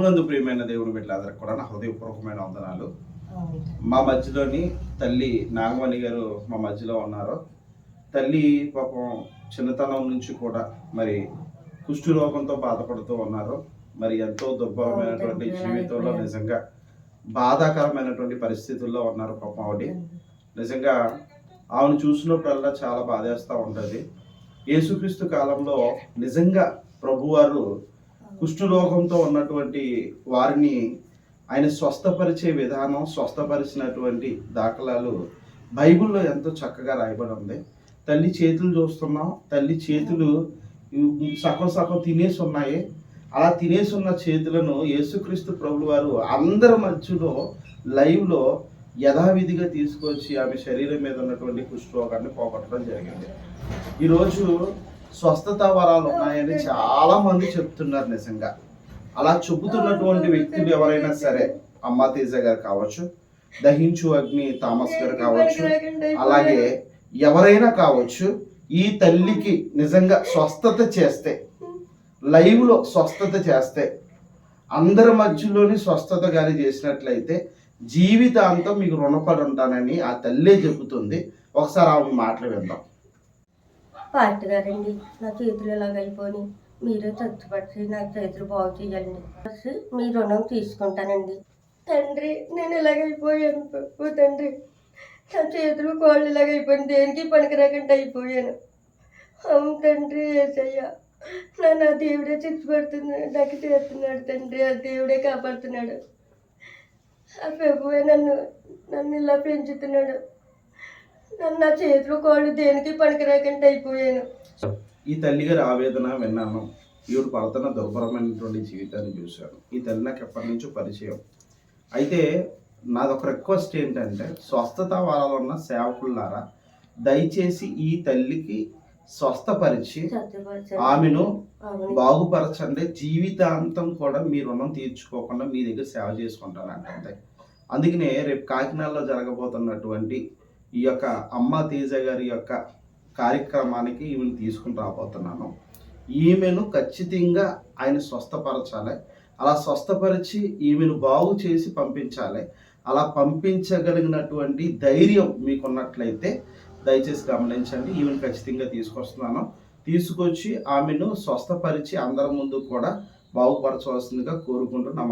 ప్రభునందు ప్రియమైన దేవుని బిడ్డలందరికీ కూడా నా హృదయపూర్వకమైన వందనాలు. మా మధ్యలోని తల్లి నాగమణి గారు మా మధ్యలో ఉన్నారు. తల్లి పాపం చిన్నతనం నుంచి కూడా మరి కుష్టు రోగంతో బాధపడుతూ ఉన్నారు. మరి ఎంతో దుర్భరమైనటువంటి జీవితంలో నిజంగా బాధాకరమైనటువంటి పరిస్థితుల్లో ఉన్నారు పాపం ఆవిడ. నిజంగా ఆమెను చూసినప్పుడల్లా చాలా బాధేస్తూ ఉంటుంది. యేసుక్రీస్తు కాలంలో నిజంగా ప్రభువారు కుష్ఠరోగంతో ఉన్నటువంటి వారిని ఆయన స్వస్థపరిచే విధానం స్వస్థపరిచినటువంటి దాఖలాలు బైబిల్లో ఎంతో చక్కగా రాయబడి ఉంది. తల్లి చేతులు చూస్తున్నాం. తల్లి చేతులు సగం సగం తినేసి ఉన్నాయి. అలా తినేసి ఉన్న చేతులను యేసుక్రీస్తు ప్రభులు వారు అందరి మధ్యలో లైవ్లో యథావిధిగా తీసుకొచ్చి ఆమె శరీరం మీద ఉన్నటువంటి కుష్ఠరోగాన్ని పోగొట్టడం జరిగింది. ఈరోజు స్వస్థత వరాలు ఉన్నాయని చాలా మంది చెప్తున్నారు నిజంగా. అలా చెబుతున్నటువంటి వ్యక్తులు ఎవరైనా సరే అమ్మా తేజ గారు కావచ్చు దహించు అగ్ని థామస్ గారు కావచ్చు అలాగే ఎవరైనా కావచ్చు ఈ తల్లికి నిజంగా స్వస్థత చేస్తే లైవ్లో స్వస్థత చేస్తే అందరి మధ్యలోని స్వస్థత కానీ చేసినట్లయితే జీవితాంతం మీకు రుణపడి ఉంటానని ఆ తల్లే చెబుతుంది. ఒకసారి ఆమె మాటలు విందాం. పార్టీ గారండి నా చేతులు ఇలాగ అయిపోయి మీరే చచ్చిపట్టి నా చేతులు బాగు చేయాలండి. మీ రుణం తీసుకుంటానండి. తండ్రి నేను ఇలాగైపోయాను ప్రభు తండ్రి. నా చేతులు కోళ్ళు ఇలాగైపోయింది దేనికి పనికిరాకుండా అయిపోయాను. అవును తండ్రి ఏసయ్య. నన్ను ఆ దేవుడే చిచ్చిపడుతున్నాడు నాకు చేస్తున్నాడు తండ్రి. ఆ దేవుడే కాపాడుతున్నాడు. ఆ ప్రభువే నన్ను నన్ను ఇలా పెంచుతున్నాడు. నా చేతులు కాళ్ళు దేనికి పనికిరాకుండా అయిపోయాను. ఈ తల్లి గారి ఆవేదన విన్నాను. ఈవిడ పడుతున్న దుర్భరమైనటువంటి జీవితాన్ని చూశాను. ఈ తల్లి నాకు ఎప్పటి నుంచో పరిచయం. అయితే నాదొక రిక్వెస్ట్ ఏంటంటే స్వస్థత వరాలు ఉన్న సేవకులారా దయచేసి ఈ తల్లికి స్వస్థపరిచి. ఆమెను. బాగుపరచండి. జీవితాంతం కూడా మీ రుణం తీర్చుకోకుండా మీ దగ్గర సేవ చేసుకుంటాను అంటే అందుకనే రేపు కాకినాడలో జరగబోతున్నటువంటి ఈ యొక్క అమ్మ తేజ గారి యొక్క కార్యక్రమానికి ఈమెను తీసుకుని రాబోతున్నాను. ఈమెను ఖచ్చితంగా ఆయన స్వస్థపరచాలి. అలా స్వస్థపరిచి ఈమెను బాగు చేసి పంపించాలి. అలా పంపించగలిగినటువంటి ధైర్యం మీకున్నట్లయితే దయచేసి గమనించండి. ఈమెను ఖచ్చితంగా తీసుకొస్తున్నాను. తీసుకొచ్చి ఆమెను స్వస్థపరిచి అందరి ముందు కూడా బాగుపరచవలసిందిగా కోరుకుంటున్నాం